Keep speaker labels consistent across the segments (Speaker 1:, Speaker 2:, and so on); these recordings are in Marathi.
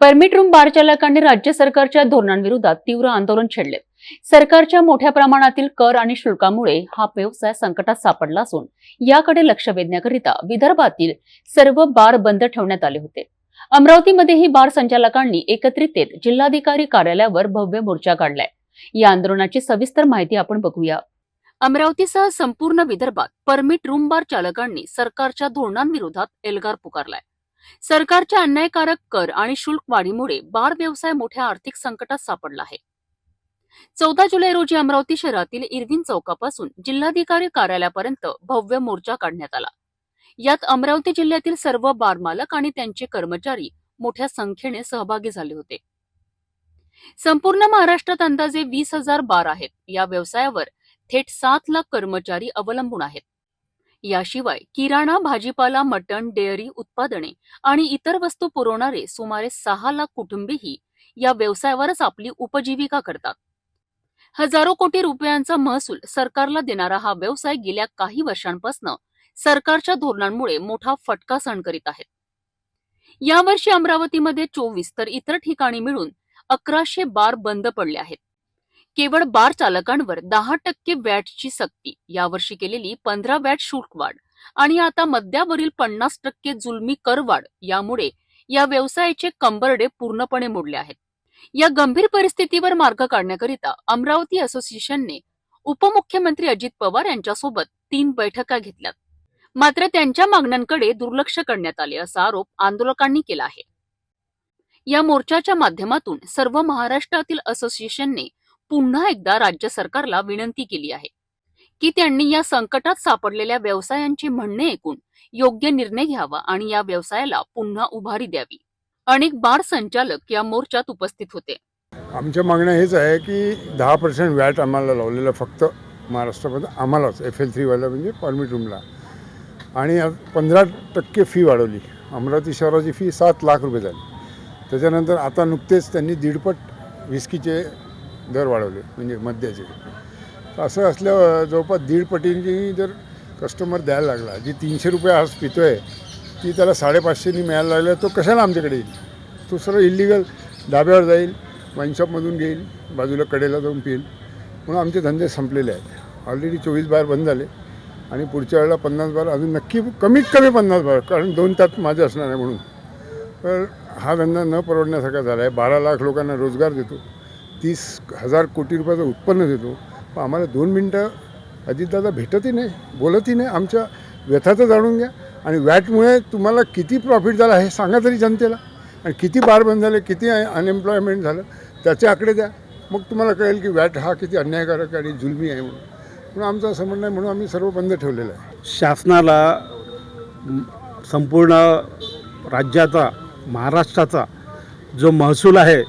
Speaker 1: परमिट रूम बार चालकांनी राज्य सरकारच्या धोरणांविरोधात तीव्र आंदोलन छेडले. सरकारच्या मोठ्या प्रमाणातील कर आणि शुल्कामुळे हा व्यवसाय संकटात सापडला असून याकडे लक्ष वेधण्याकरिता विदर्भातील सर्व बार बंद ठेवण्यात आले होते. अमरावतीमध्येही बार संचालकांनी एकत्रित येत जिल्हाधिकारी कार्यालयावर भव्य मोर्चा काढलाय. या आंदोलनाची सविस्तर माहिती आपण बघूया. अमरावतीसह संपूर्ण विदर्भात परमिट रूम बार चालकांनी सरकारच्या धोरणांविरोधात एल्गार पुकारलाय. सरकारच्या अन्यायकारक कर आणि शुल्क वाढीमुळे बार व्यवसाय मोठ्या आर्थिक संकटात सापडला आहे. चौदा जुलै रोजी अमरावती शहरातील इरविन चौकापासून जिल्हाधिकारी कार्यालयापर्यंत भव्य मोर्चा काढण्यात आला. यात अमरावती जिल्ह्यातील सर्व बार मालक आणि त्यांचे कर्मचारी मोठ्या संख्येने सहभागी झाले होते. संपूर्ण महाराष्ट्रात अंदाजे वीस हजार बार आहेत. या व्यवसायावर थेट सात लाख कर्मचारी अवलंबून आहेत. याशिवाय किराणा भाजीपाला मटण डेअरी उत्पादने आणि इतर वस्तू पुरवणारे सुमारे सहा लाख कुटुंबेही या व्यवसायावरच आपली उपजीविका करतात. हजारो कोटी रुपयांचा महसूल सरकारला देणारा हा व्यवसाय गेल्या काही वर्षांपासून सरकारच्या धोरणांमुळे मोठा फटका सहन करीत आहे. यावर्षी अमरावतीमध्ये चोवीस तर इतर ठिकाणी मिळून अकराशे बार बंद पडले आहेत. केवळ बार चालकांवर दहा टक्के वॅटची सक्ती. यावर्षी केलेली पंधरा वॅट शुल्क वाढ आणि आता मद्यावरील पन्नास टक्के जुलमी करवाढ यामुळे या व्यवसायाचे कंबरडे पूर्णपणे मोडले आहेत. या गंभीर परिस्थितीवर मार्ग काढण्याकरिता अमरावती असोसिएशनने उपमुख्यमंत्री अजित पवार यांच्यासोबत तीन बैठका घेतल्या मात्र त्यांच्या मागण्यांकडे दुर्लक्ष करण्यात आले असा आरोप आंदोलकांनी केला आहे. या मोर्चाच्या माध्यमातून सर्व महाराष्ट्रातील असोसिएशनने पुन्हा एकदा राज्य सरकारला विनंती केली आहे की त्यांनी या संकटात सापडलेल्या व्यवसायांची म्हणणे ऐकून योग्य निर्णय घ्यावा आणि या व्यवसायाला पुन्हा उभारी द्यावी. अनेक बार संचालक या मोर्चात उपस्थित होते.
Speaker 2: आमच्या मागणं हेच आहे की दहा पर्सेंट व्हॅट आम्हाला लावलेलं फक्त महाराष्ट्रामध्ये आम्हालाच एफ एल थ्रीवाला म्हणजे परमिट रूमला. आणि पंधरा टक्के फी वाढवली. अमरावती शहराची फी सात लाख रुपये झाली. त्याच्यानंतर आता नुकतेच त्यांनी दीडपट विस्कीचे दर वाढवले म्हणजे मद्याचे असं असल्यावर जवळपास दीड पटींनी जर कस्टमर द्यायला लागला जी तीनशे रुपये आज पितो आहे ती त्याला साडेपाचशेनी मिळायला लागला तो कशाला आमच्याकडे येईल? तो सर्व इलिगल डाब्यावर जाईल वाईनशॉपमधून घेईल बाजूला कडेला जाऊन पिईल. म्हणून आमचे धंदे संपलेले आहेत. ऑलरेडी चोवीस बार बंद झाले. आणि पुढच्या वेळेला पन्नास बार अजून नक्की कमीत कमी पन्नास बार कारण दोन तास माझे असणार आहे म्हणून. तर हा धंदा न परवडण्यासारखा झाला आहे बारा लाख लोकांना रोजगार देतो. तीस हजार कोटी रुपयाचं उत्पन्न देतो. पण आम्हाला दोन मिनटं अजितदादा भेटतही नाही बोलतही नाही. आमच्या व्यथा तर जाणून घ्या. आणि वॅटमुळे तुम्हाला किती प्रॉफिट झाला हे सांगा तरी जनतेला. आणि किती बार बंद झाले किती अनएम्प्लॉयमेंट झालं त्याचे आकडे द्या. मग तुम्हाला कळेल की वॅट हा किती अन्यायकारक आणि जुलमी आहे म्हणून. म्हणून आमचं असं म्हणणं आहे म्हणून आम्ही सर्व बंद ठेवलेलं आहे.
Speaker 3: शासनाला संपूर्ण राज्याचा महाराष्ट्राचा जो महसूल आहे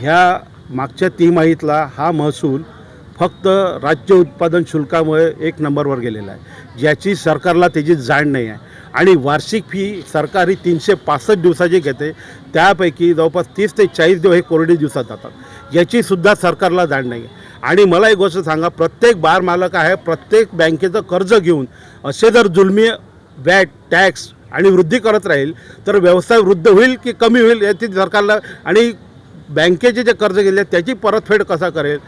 Speaker 3: ह्या मागच्या तिमाहीतला हा महसूल फक्त राज्य उत्पादन शुल्कामुळे एक नंबरवर गेलेला आहे. ज्याची सरकारला त्याची जाण नाही आहे. आणि वार्षिक फी सरकारी तीनशे पासष्ट दिवसाची घेते. त्यापैकी जवळपास तीस ते चाळीस दिवस हे कोरडे दिवसात जातात. याचीसुद्धा सरकारला जाण नाही आहे. आणि मला एक गोष्ट सांगा प्रत्येक बार मालक आहे प्रत्येक बँकेचं कर्ज घेऊन असे जर जुलमी वॅट टॅक्स आणि वृद्धी करत राहील तर व्यवसाय वृद्ध होईल की कमी होईल याची सरकारला आणि बँकेचे जे कर्ज घेतले त्याची परतफेड कसा करेल?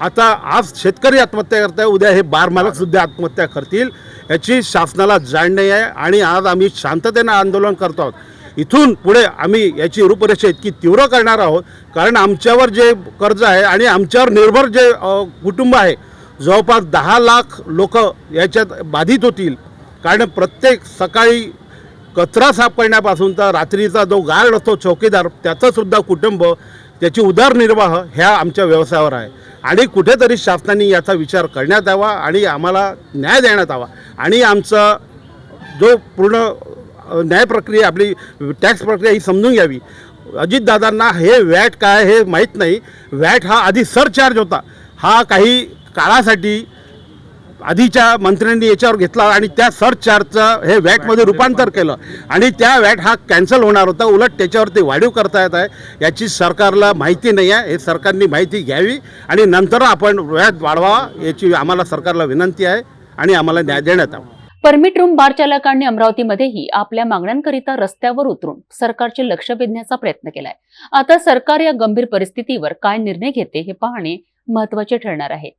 Speaker 3: आता आज शेतकरी आत्महत्या करत आहे उद्या हे बार मालकसुद्धा आत्महत्या करतील याची शासनाला जाण नाही आहे आणि आज आम्ही शांततेनं आंदोलन करतो आहोत. इथून पुढे आम्ही याची रूपरेषा इतकी तीव्र करणार आहोत कारण आमच्यावर जे कर्ज आहे आणि आमच्यावर निर्भर जे कुटुंब आहे जवळपास दहा लाख लोक याच्यात बाधित होतील. कारण प्रत्येक सकाळी कचरा साफ करण्यापासून तर रात्रीचा जो गार्ड असतो चौकीदार त्याचंसुद्धा कुटुंब त्याची उदरनिर्वाह ह्या आमच्या व्यवसायावर आहे. आणि कुठेतरी शासनाने याचा विचार करण्यात यावा आणि आम्हाला न्याय देण्यात यावा. आणि आमचा जो पूर्ण न्याय प्रक्रिया आपली टॅक्स प्रक्रिया ही समजून घ्यावी. अजितदादांना हे वॅट काय हे माहीत नाही. वॅट हा आधी सरचार्ज होता. हा काही काळासाठी आधीच्या मंत्र्यांनी याच्यावर घेतला आणि त्या सरचार्जचं हे वॅटमध्ये रूपांतर केलं. आणि त्या वॅट हा कॅन्सल होणार होता. उलट त्याच्यावरती वाढीव करता येत आहे. याची सरकारला माहिती नाही आहे. हे सरकारने माहिती घ्यावी आणि नंतर आपण वॅट वाढवावा याची आम्हाला सरकारला विनंती आहे आणि आम्हाला न्याय देण्यात यावा.
Speaker 1: परमिट रूम बार चालकांनी अमरावतीमध्येही आपल्या मागण्यांकरिता रस्त्यावर उतरून सरकारचे लक्ष वेधण्याचा प्रयत्न केलाय. आता सरकार या गंभीर परिस्थितीवर काय निर्णय घेते हे पाहणे महत्त्वाचे ठरणार आहे.